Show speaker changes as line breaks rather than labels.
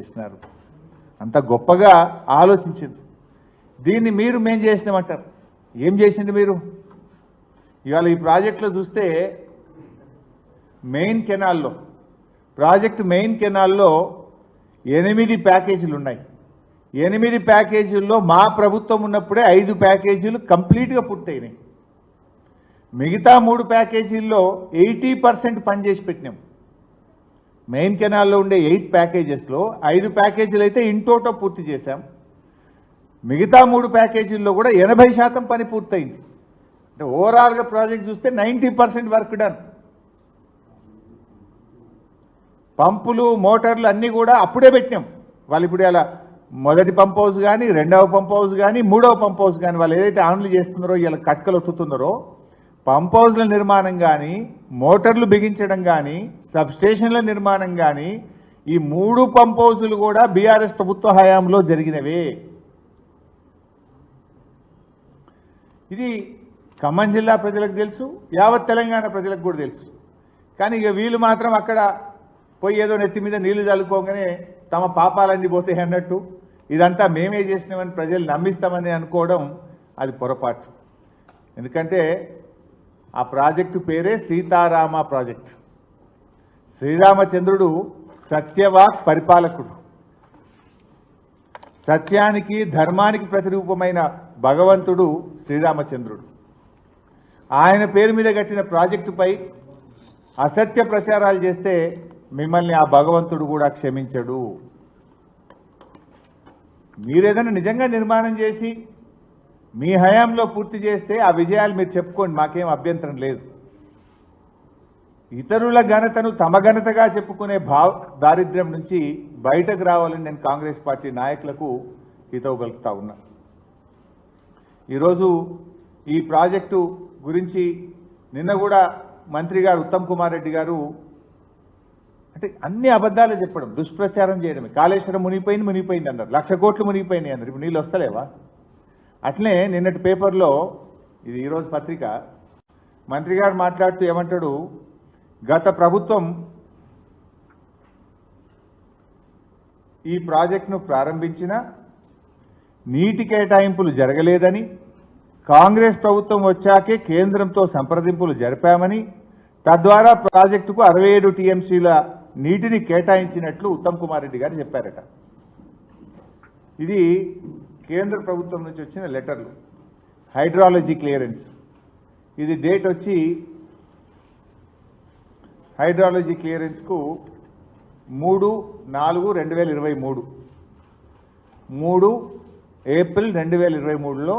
చేసినారు. అంత గొప్పగా ఆలోచించింది. దీన్ని మీరు మేం చేసినామంటారు. ఏం చేసింది మీరు? ఇవాళ ఈ ప్రాజెక్టులో చూస్తే మెయిన్ కెనాల్లో ప్రాజెక్ట్ మెయిన్ కెనాల్లో ఎనిమిది ప్యాకేజీలు ఉన్నాయి. ఎనిమిది ప్యాకేజీల్లో మా ప్రభుత్వం ఉన్నప్పుడే ఐదు ప్యాకేజీలు కంప్లీట్గా పూర్తయినాయి. మిగతా మూడు ప్యాకేజీల్లో ఎయిటీ పర్సెంట్ పనిచేసి పెట్టినాం. మెయిన్ కెనాల్లో ఉండే ఎయిట్ ప్యాకేజెస్లో ఐదు ప్యాకేజీలు అయితే ఇంటోటో పూర్తి చేశాం. మిగతా మూడు ప్యాకేజీల్లో కూడా ఎనభై శాతం పని పూర్తయింది. అంటే ఓవరాల్గా ప్రాజెక్ట్ చూస్తే నైంటీ పర్సెంట్ వర్క్ డన్. పంపులు మోటార్లు అన్నీ కూడా అప్పుడే పెట్టినాం. వాళ్ళు ఇప్పుడు అలా మొదటి పంప్ హౌస్ కానీ రెండవ పంప్ హౌస్ కానీ మూడవ పంప్ హౌస్ కానీ వాళ్ళు ఏదైతే ఆన్లు చేస్తున్నారో ఇలా కట్కలు ఒత్తుతున్నారో పంప్ హౌస్ల నిర్మాణం కానీ మోటార్లు బిగించడం కానీ సబ్స్టేషన్ల నిర్మాణం కానీ ఈ మూడు పంప్ హౌసులు కూడా బీఆర్ఎస్ ప్రభుత్వ హయాంలో జరిగినవే. ఇది ఖమ్మం జిల్లా ప్రజలకు తెలుసు యావత్ తెలంగాణ ప్రజలకు కూడా తెలుసు. కానీ ఇక వీళ్ళు మాత్రం అక్కడ పోయి ఏదో నెత్తి మీద నీళ్ళు చల్లుకోగానే తమ పాపాలన్నీ పోతాయి అన్నట్టు. ఇదంతా మేమే చేసినామని ప్రజలు నమ్మిస్తామని అనుకోవడం అది పొరపాటు. ఎందుకంటే ఆ ప్రాజెక్టు పేరే సీతారామ ప్రాజెక్ట్. శ్రీరామచంద్రుడు సత్యవాక్ పరిపాలకుడు. సత్యానికి ధర్మానికి ప్రతిరూపమైన భగవంతుడు శ్రీరామచంద్రుడు. ఆయన పేరు మీద కట్టిన ప్రాజెక్టుపై అసత్య ప్రచారాలు చేస్తే మిమ్మల్ని ఆ భగవంతుడు కూడా క్షమించడు. మీరేదైనా నిజంగా నిర్మాణం చేసి మీ హయాంలో పూర్తి చేస్తే ఆ విజయాలు మీరు చెప్పుకోండి మాకేం అభ్యంతరం లేదు. ఇతరుల ఘనతను తమ ఘనతగా చెప్పుకునే భావ దారిద్ర్యం నుంచి బయటకు రావాలని నేను కాంగ్రెస్ పార్టీ నాయకులకు హితవు పలుకుతా ఉన్నా. ఈరోజు ఈ ప్రాజెక్టు గురించి నిన్న కూడా మంత్రి గారు ఉత్తమ్ కుమార్ రెడ్డి గారు అంటే అన్ని అబద్ధాలే చెప్పడం దుష్ప్రచారం చేయడమే. కాళేశ్వరం మునిగిపోయింది మునిగిపోయింది అన్నారు. లక్ష కోట్లు మునిగిపోయినాయి అన్నారు. ఇప్పుడు నీళ్ళు వస్తలేవా? అట్లే నిన్నటి పేపర్లో ఇది ఈరోజు పత్రిక మంత్రి గారు మాట్లాడుతూ ఏమంటాడు? గత ప్రభుత్వం ఈ ప్రాజెక్టును ప్రారంభించిన నీటి కేటాయింపులు జరగలేదని కాంగ్రెస్ ప్రభుత్వం వచ్చాకే కేంద్రంతో సంప్రదింపులు జరిపామని తద్వారా ప్రాజెక్టుకు అరవై ఏడు టీఎంసీల నీటిని కేటాయించినట్లు ఉత్తమ్ కుమార్ రెడ్డి గారు చెప్పారట. ఇది కేంద్ర ప్రభుత్వం నుంచి వచ్చిన లెటర్లు. Hydrology clearance. ఇది డేట్ వచ్చి హైడ్రాలజీ క్లియరెన్స్కు మూడు నాలుగు రెండు వేల ఇరవై మూడు. మూడు ఏప్రిల్ రెండు వేల ఇరవై మూడులో